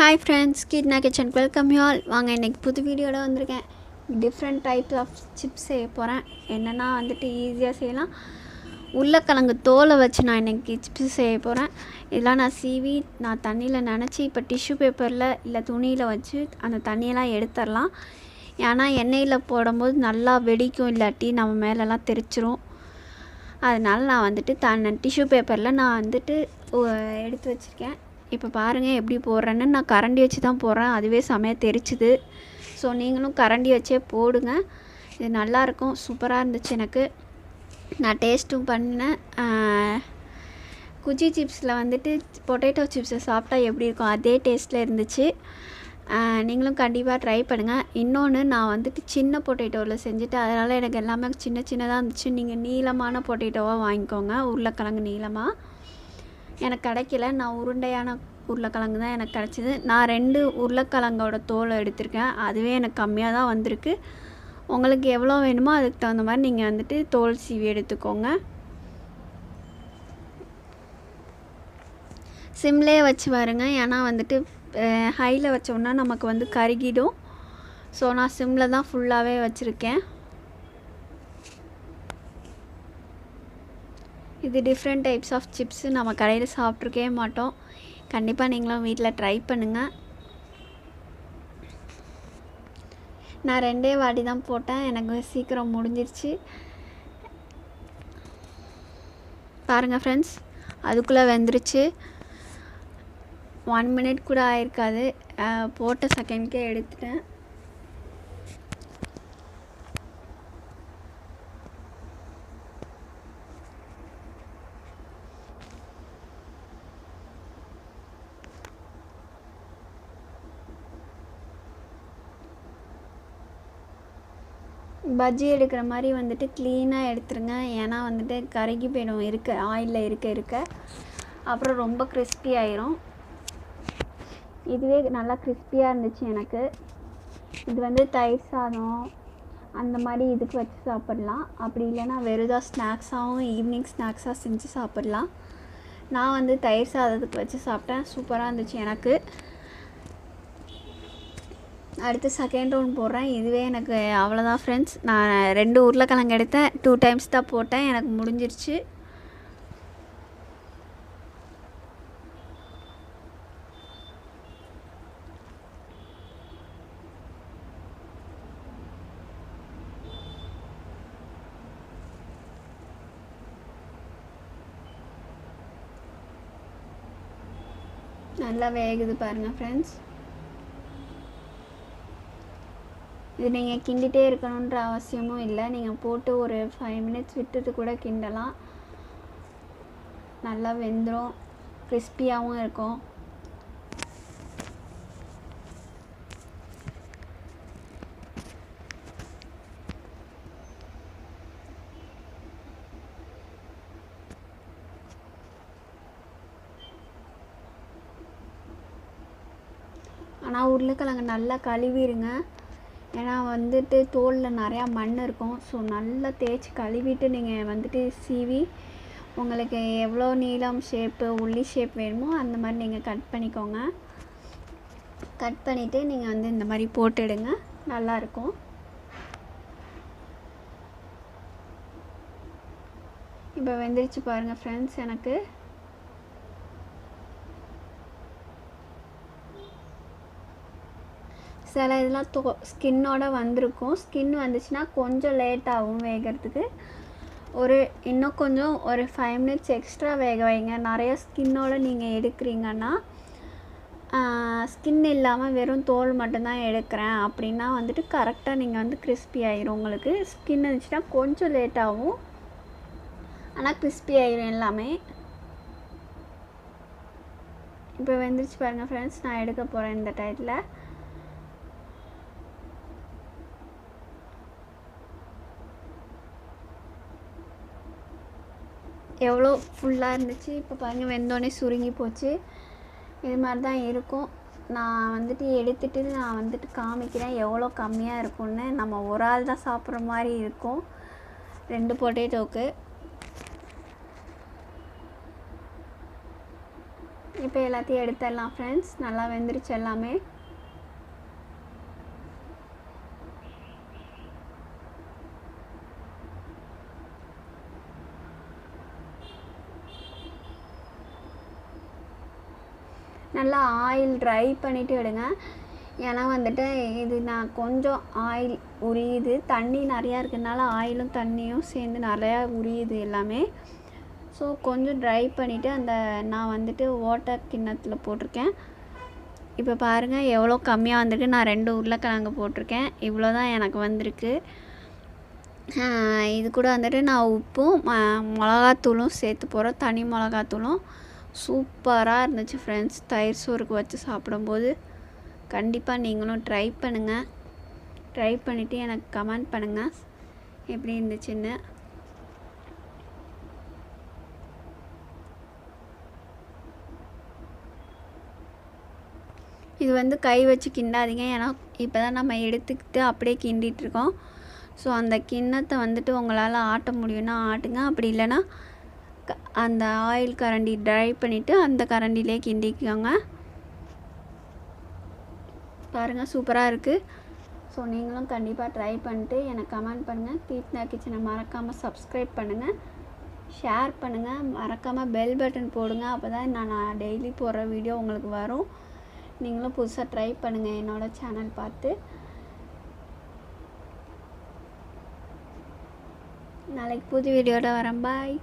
Hi friends கிட்னா kitchen welcome you all வாங்க இன்றைக்கி புது வீடியோவில் வந்திருக்கேன். டிஃப்ரெண்ட் டைப்ஸ் ஆஃப் சிப்ஸ் செய்ய போகிறேன் என்னென்னா வந்துட்டு ஈஸியாக செய்யலாம். உருளைக்கிழங்கு தோலை வச்சு நான் இன்றைக்கி சிப்ஸ் செய்ய போகிறேன் இதெல்லாம் நான் சீவி நான் தண்ணியில் நினச்சி இப்போ டிஷ்யூ பேப்பரில் இல்லை துணியில் வச்சு அந்த தண்ணியெல்லாம் எடுத்துடலாம். ஏன்னா எண்ணெயில் போடும்போது நல்லா வெடிக்கும் இல்லாட்டி நம்ம மேலெல்லாம் தெரிச்சிரும். அதனால் நான் வந்துட்டு தன் டிஷ்யூ பேப்பரில் நான் வந்துட்டு எடுத்து வச்சுருக்கேன். இப்போ பாருங்கள் எப்படி போடுறேன்னு நான் கரண்டி வச்சு தான் போடுறேன். அதுவே செமையாக தெரிச்சுது. ஸோ நீங்களும் கரண்டி வச்சே போடுங்க. இது நல்லாயிருக்கும். சூப்பராக இருந்துச்சு எனக்கு. நான் டேஸ்ட்டும் பண்ணேன் குஜி சிப்ஸில் வந்துட்டு பொட்டேட்டோ சிப்ஸை சாப்பிட்டா எப்படி இருக்கும்? அதே டேஸ்ட்டில் இருந்துச்சு. நீங்களும் கண்டிப்பாக ட்ரை பண்ணுங்கள் இன்னொன்று நான் வந்துட்டு சின்ன பொட்டேட்டோவில் செஞ்சுட்டு அதனால் எனக்கு எல்லாமே சின்ன சின்னதாக இருந்துச்சு. நீங்கள் நீளமான பொட்டேட்டோவாக வாங்கிக்கோங்க. உருளைக்கிழங்கு நீளமாக எனக்கு கிடைக்கல. நான் உருண்டையான உருளைக்கிழங்கு தான் எனக்கு கிடச்சிது. நான் ரெண்டு உருளைக்கிழங்கோட தோலை எடுத்திருக்கேன். அதுவே எனக்கு கம்மியாக தான் வந்திருக்கு. உங்களுக்கு எவ்வளோ வேணுமோ அதுக்கு தகுந்த மாதிரி நீங்கள் வந்துட்டு தோல் சீவி எடுத்துக்கோங்க. சிம்லேயே வச்சு பாருங்க. ஏன்னா வந்துட்டு ஹையில் வச்சோம்னா நமக்கு வந்து கருகிடும். ஸோ நான் சிம்மில் தான் ஃபுல்லாகவே வச்சுருக்கேன். இது டிஃப்ரெண்ட் டைப்ஸ் ஆஃப் சிப்ஸு நம்ம கடையில் சாப்பிட்ருக்கவே மாட்டோம். கண்டிப்பாக நீங்களும் வீட்டில் ட்ரை பண்ணுங்கள் நான் ரெண்டே வாடி தான் போட்டேன். எனக்கு சீக்கிரம் முடிஞ்சிருச்சு. பாருங்கள் ஃப்ரெண்ட்ஸ் அதுக்குள்ளே வெந்துருச்சு. ஒன் மினிட் கூட ஆயிருக்காது. போட்ட செகண்ட்க்கே எடுத்துட்டேன். பஜ்ஜி எடுக்கிற மாதிரி வந்துட்டு க்ளீனாக எடுத்துருங்க. ஏன்னா வந்துட்டு கருகி போயிடும். இருக்க ஆயிலில் இருக்க இருக்க. அப்புறம் ரொம்ப கிறிஸ்பி ஆயிரும். இதுவே நல்லா கிறிஸ்பியாக இருந்துச்சு எனக்கு. இது வந்து தயிர் சாதம். அந்த மாதிரி இதுக்கு வச்சு சாப்பிட்லாம். அப்படி இல்லைன்னா வெறுதாக ஸ்நாக்ஸாகவும் ஈவினிங் ஸ்நாக்ஸாக செஞ்சு சாப்பிட்லாம். நான் வந்து தயிர் சாதத்துக்கு வச்சு சாப்பிட்டேன். சூப்பராக இருந்துச்சு எனக்கு. அடுத்து செகண்ட் ரவுண்ட் போடுறேன். இதுவே எனக்கு அவ்வளோதான் ஃப்ரெண்ட்ஸ் நான் ரெண்டு உருளைக்கிழங்கு எடுத்தேன். டூ டைம்ஸ் தான் போட்டேன். எனக்கு முடிஞ்சிருச்சு. நல்லா வேகுது பாருங்கள் ஃப்ரெண்ட்ஸ் இது நீங்கள் கிண்டிகிட்டே இருக்கணுன்ற அவசியமும் இல்லை. நீங்கள் போட்டு ஒரு ஃபைவ் மினிட்ஸ் விட்டுட்டு கூட கிண்டலாம். நல்லா வெந்துடும் கிறிஸ்பியாகவும் இருக்கும். ஆனால் உருளைக்கிழங்கு நல்லா கழுவிடுங்க ஏன்னா வந்துட்டு தோலில் நிறையா மண் இருக்கும். ஸோ நல்லா தேய்ச்சி கழுவிட்டு நீங்கள் வந்துட்டு சீவி உங்களுக்கு எவ்வளோ நீளம் ஷேப்பு உள்ளி ஷேப் வேணுமோ அந்த மாதிரி நீங்கள் கட் பண்ணிக்கோங்க. கட் பண்ணிவிட்டு நீங்கள் வந்து இந்த மாதிரி போட்டுடுங்க நல்லாயிருக்கும் இப்போ வெந்துருச்சு பாருங்கள் ஃப்ரெண்ட்ஸ் எனக்கு. சில இதெல்லாம் தோ ஸ்கின்னோட வந்திருக்கும். ஸ்கின் வந்துச்சுன்னா கொஞ்சம் லேட் ஆகும் வேகிறதுக்கு. ஒரு இன்னும் கொஞ்சம் ஒரு ஃபைவ் மினிட்ஸ் எக்ஸ்ட்ரா வேக வைங்க. நிறைய ஸ்கின்னோட நீங்கள் எடுக்கிறீங்கன்னா ஸ்கின் இல்லாமல் வெறும் தோல் மட்டும்தான் எடுக்கிறேன். அப்படின்னா வந்துட்டு கரெக்டாக நீங்கள் வந்து கிறிஸ்பி ஆயிரும் உங்களுக்கு. ஸ்கின் இருந்துச்சுன்னா கொஞ்சம் லேட் ஆகும். ஆனால் கிறிஸ்பி ஆயிரும் எல்லாமே. இப்போ வெந்துருச்சு பாருங்கள் ஃப்ரெண்ட்ஸ் நான் எடுக்க போகிறேன் இந்த டயத்தில் எவ்வளோ ஃபுல்லாக இருந்துச்சு? இப்போ பாருங்கள் வெந்தோடனே சுருங்கி போச்சு. இது மாதிரி தான் இருக்கும். நான் வந்துட்டு எடுத்துட்டு நான் வந்துட்டு காமிக்கிறேன். எவ்வளோ கம்மியாக இருக்கும்னு. நம்ம ஒரு ஆள் தான் சாப்பிட்ற மாதிரி இருக்கும். ரெண்டு பொட்டேட்டோக்கு இப்போ எல்லாத்தையும் எடுத்துடலாம் ஃப்ரெண்ட்ஸ் நல்லா வெந்துருச்சு எல்லாமே. நல்லா ஆயில் ட்ரை பண்ணிவிட்டு விடுங்க ஏன்னா வந்துட்டு இது நான் கொஞ்சம் ஆயில் உரியுது. தண்ணி நிறையா இருக்கிறதுனால ஆயிலும் தண்ணியும் சேர்ந்து நிறையா உரியுது எல்லாமே. ஸோ கொஞ்சம் ட்ரை பண்ணிவிட்டு அந்த நான் வந்துட்டு ஓட்டர் கிண்ணத்தில் போட்டிருக்கேன். இப்போ பாருங்கள் எவ்வளோ கம்மியாக வந்திருக்கு. நான் ரெண்டு உருளைக்கிழங்கு போட்டிருக்கேன். இவ்வளோ தான் எனக்கு வந்திருக்கு. இது கூட வந்துட்டு நான் உப்பும் ம- மிளகாத்தூளும் சேர்த்து போகிறேன் தனி மிளகாத்தூளும். சூப்பராக இருந்துச்சு ஃப்ரெண்ட்ஸ் தயிர் சோறுக்கு வச்சு சாப்பிடும்போது கண்டிப்பாக நீங்களும் ட்ரை பண்ணுங்கள் ட்ரை பண்ணிவிட்டு எனக்கு கமெண்ட் பண்ணுங்கள் எப்படி இருந்துச்சுன்னு. இது வந்து கை வச்சு கிண்டாதீங்க. ஏன்னா இப்போ தான் நம்ம எடுத்துக்கிட்டு அப்படியே கிண்டிட்டு இருக்கோம். ஸோ அந்த கிண்ணத்தை வந்துட்டு உங்களால் ஆட்ட முடியும்னா ஆட்டுங்க. அப்படி இல்லைன்னா அந்த ஆயில் கரண்டி ட்ரை பண்ணிவிட்டு அந்த கரண்டிலே கிண்டிக்கோங்க. பாருங்கள் சூப்பராக இருக்குது ஸோ நீங்களும் கண்டிப்பாக ட்ரை பண்ணிட்டு எனக்கு கமெண்ட் பண்ணுங்கள் கீட்னா கிச்சனை மறக்காமல் சப்ஸ்கிரைப் பண்ணுங்கள் ஷேர் பண்ணுங்கள் மறக்காமல் பெல் பட்டன் போடுங்க. அப்போ தான் நான் டெய்லி போடுற வீடியோ உங்களுக்கு வரும். நீங்களும் புதுசாக ட்ரை பண்ணுங்கள் என்னோடய சேனல் பார்த்து. நாளைக்கு புது வீடியோட வரேன் பாய்